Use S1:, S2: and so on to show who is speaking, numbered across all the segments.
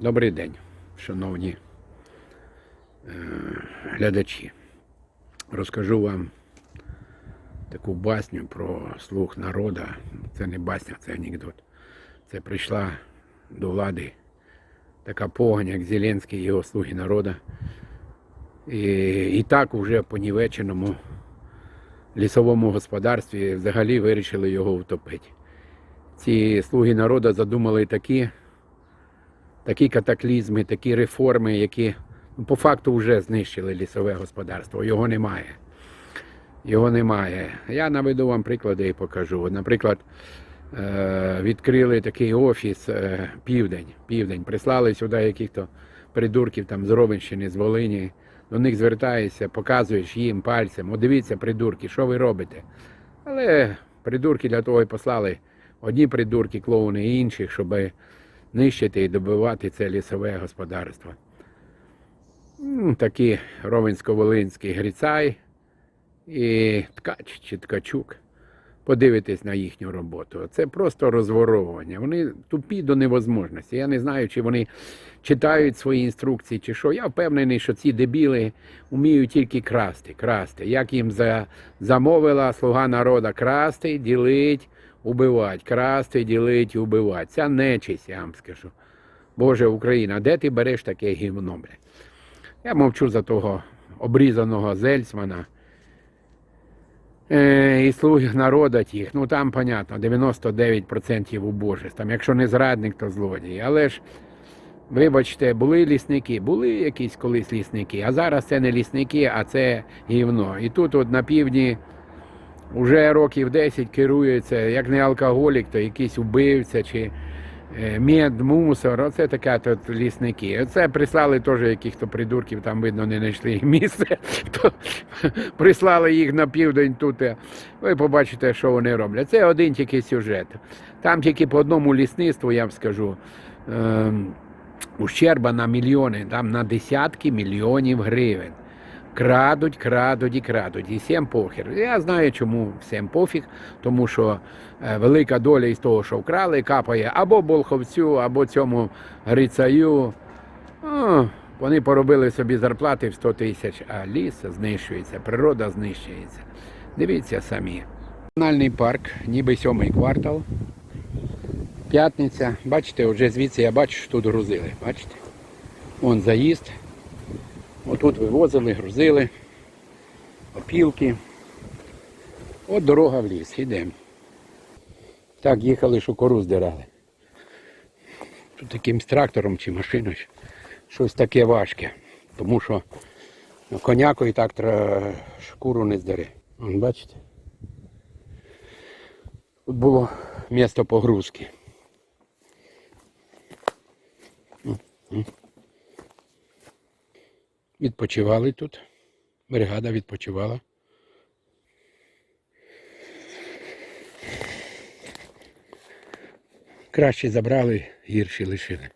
S1: Добрий день, шановні е, глядачі. Розкажу вам таку басню про слух народа. Це не басня, це анекдот. Це прийшла до влади така погань, як Зеленський і його слуги народа. І, і так уже понівеченому лісовому господарстві взагалі вирішили його втопити. Ці слуги народу задумали такі такі катаклізми, такі реформи, які ну, по факту вже знищили лісове господарство. Його немає. Його немає. Я наведу вам приклади і покажу. Наприклад, е, відкрили такий офіс е, Південь. Південь. Прислали сюди яких-то придурків там з Ровенщини, з Волині. До них звертаєшся, показуєш їм пальцем. О, дивіться, придурки, що ви робите? Але придурки для того і послали одні придурки, клоуни і інших, щоб нищити і добивати це лісове господарство. Такі Ровенсько-Волинський Грицай і Ткач чи Ткачук. Подивитись на їхню роботу. Це просто розворовування. Вони тупі до невозможності. Я не знаю, чи вони читають свої інструкції, чи що. Я впевнений, що ці дебіли вміють тільки красти, красти. Як їм за, замовила слуга народа красти, ділить, убивати, красти, ділить, убивати. Ця нечисть, я вам скажу. Боже Україна, де ти береш таке гівно, бля? Я мовчу за того обрізаного Зельцмана. Е, і слуги народа тих, ну там, понятно, 99% убожець. Там, якщо не зрадник, то злодій. Але ж, вибачте, були лісники, були якісь колись лісники, а зараз це не лісники, а це гівно. І тут от на півдні вже років 10 керується, як не алкоголік, то якийсь убивця чи е, мед, мусор, оце така тут лісники. Оце прислали теж яких-то придурків, там видно, не знайшли місце. То прислали їх на південь тут. е, Ви побачите, що вони роблять. Це один тільки сюжет. Там тільки по одному лісництву, я вам скажу. ем, Ущерба на мільйони, там на десятки мільйонів гривень. Крадуть, крадуть і крадуть. І всім похер. Я знаю, чому всім пофіг, тому що е, велика доля із того, що вкрали, капає або Болховцю, або цьому Грицаю. Вони поробили собі зарплати в 100 тисяч, а ліс знищується, природа знищується. Дивіться самі. Національний парк, ніби сьомий квартал. П'ятниця. Бачите, вже звідси я бачу, що тут грузили. Бачите? Вон заїзд. Отут вивозили, грузили, опілки. От дорога в ліс, йдемо. Так, їхали, що кору здирали. Тут якимсь трактором чи машиною щось таке важке. Тому що конякою так тра- шкуру не здере. Вон, бачите? Тут було місто погрузки. Відпочивали тут. Бригада відпочивала. Краще забрали, гірші лишили.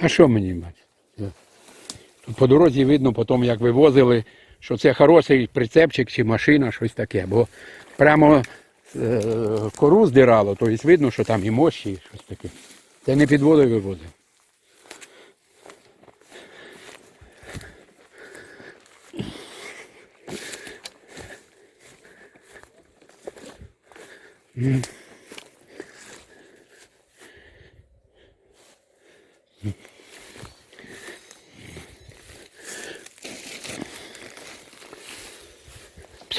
S1: А що мені бачити? По дорозі видно потім, як вивозили, що це хороший прицепчик чи машина, щось таке. Бо прямо е, кору здирало, то тобто видно, що там і мощі, і щось таке. Це не під водою вивозив. М.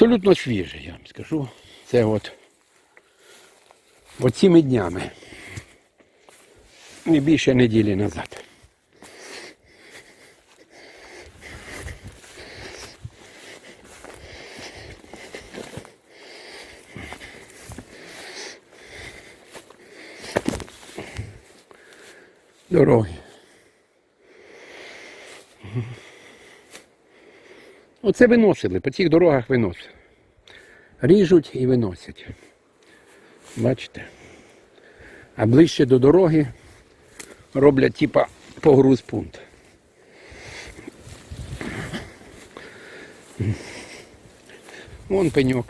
S1: Абсолютно свіже, я вам скажу. Це от цими днями. Не більше неділі назад. Дороги. Оце виносили, по цих дорогах виносили. Ріжуть і виносять. Бачите? А ближче до дороги роблять типа погруз пункт. Вон пеньок.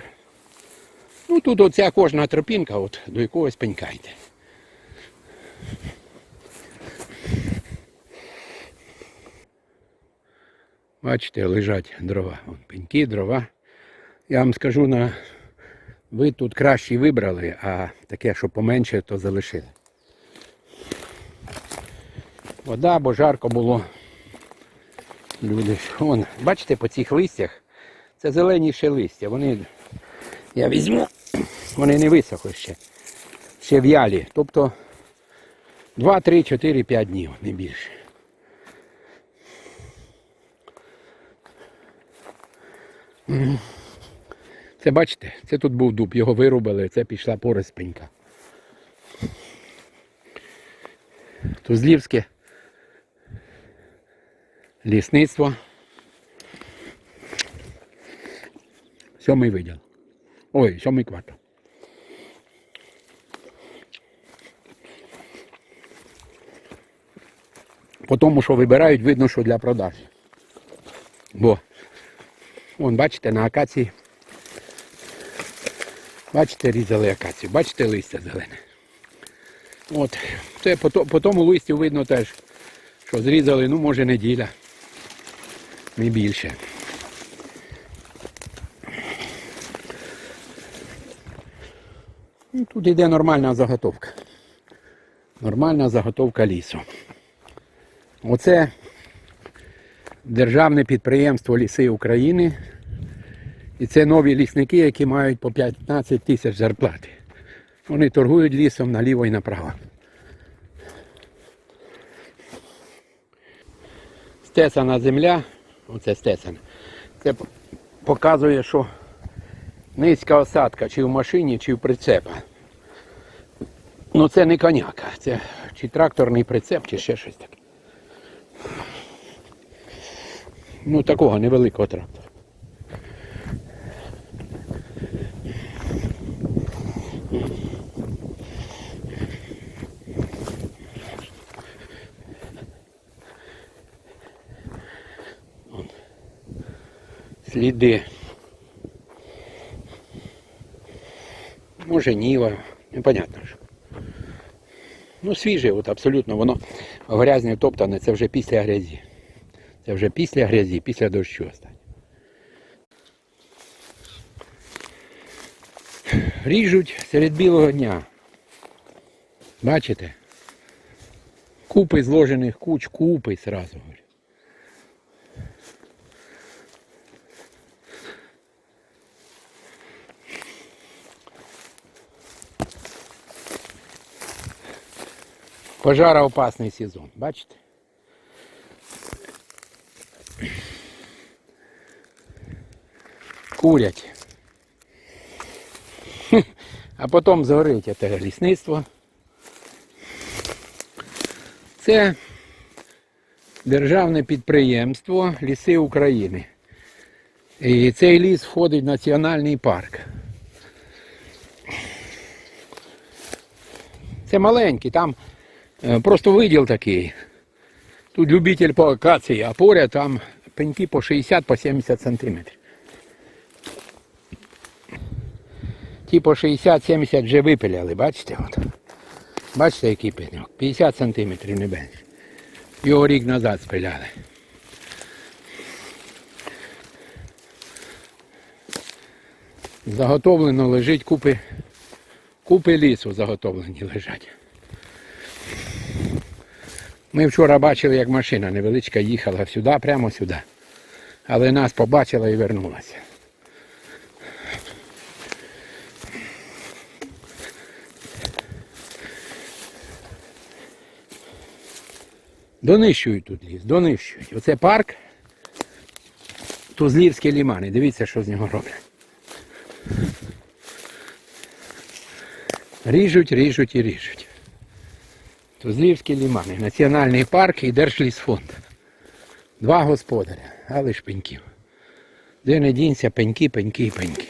S1: Ну тут оця кожна тропінка от, до якогось пенька йде. Бачите, лежать дрова. Вон, пеньки, дрова. Я вам скажу, на... ви тут кращі вибрали, а таке, що поменше, то залишили. Вода, бо жарко було. Люди, вон, бачите, по цих листях, це зелені ще листя. Вони, я візьму, вони не висохли ще. Ще в'ялі. Тобто 2, 3, 4, 5 днів, не більше. Це бачите, це тут був дуб, його вирубили, це пішла пороспенька. Тузлівське лісництво. Сьомий виділ. Ой, сьомий квартал. По тому, що вибирають, видно, що для продажі. Бо, вон, бачите, на акації. Бачите, різали акацію, бачите листя зелене. От, це по, по тому листю видно теж, що зрізали, ну, може, неділя. Не більше. Ну, Тут йде нормальна заготовка. Нормальна заготовка лісу. Оце державне підприємство Ліси України. І це нові лісники, які мають по 15 тисяч зарплати. Вони торгують лісом наліво і направо. Стесана земля, оце стесана, це показує, що низька осадка чи в машині, чи в прицепа. Ну це не коняка, це чи тракторний прицеп, чи ще щось таке. Ну такого невеликого трактора. Сліди. Може ніва, непонятно що. Ну, свіже, от абсолютно, воно в грязні топтане, це вже після грязі. Це вже після грязі, після дощу останнє. Ріжуть серед білого дня. Бачите? Купи зложених куч, купи сразу. говорю. Пожароопасний сезон, бачите? Курять. А потім згорить це лісництво. Це державне підприємство Ліси України. І цей ліс входить в національний парк. Це маленький, там Е, Просто виділ такий. Тут любитель по акації, а поряд там пеньки по 60 по 70 Ті по 60-70 вже випиляли, бачите? От. Бачите, який пеньок? 50 сантиметрів не менше. Його рік назад спиляли. Заготовлено лежить купи, купи лісу заготовлені лежать. Ми вчора бачили, як машина невеличка їхала сюди, прямо сюди. Але нас побачила і вернулася. Донищують тут ліс, донищують. Оце парк Тузлівські лімани. Дивіться, що з нього роблять. Ріжуть, ріжуть і ріжуть. Тузлівські лімани, Національний парк і Держлісфонд. Два господаря, але ж пеньків. Де не дінься, пеньки, пеньки пеньки.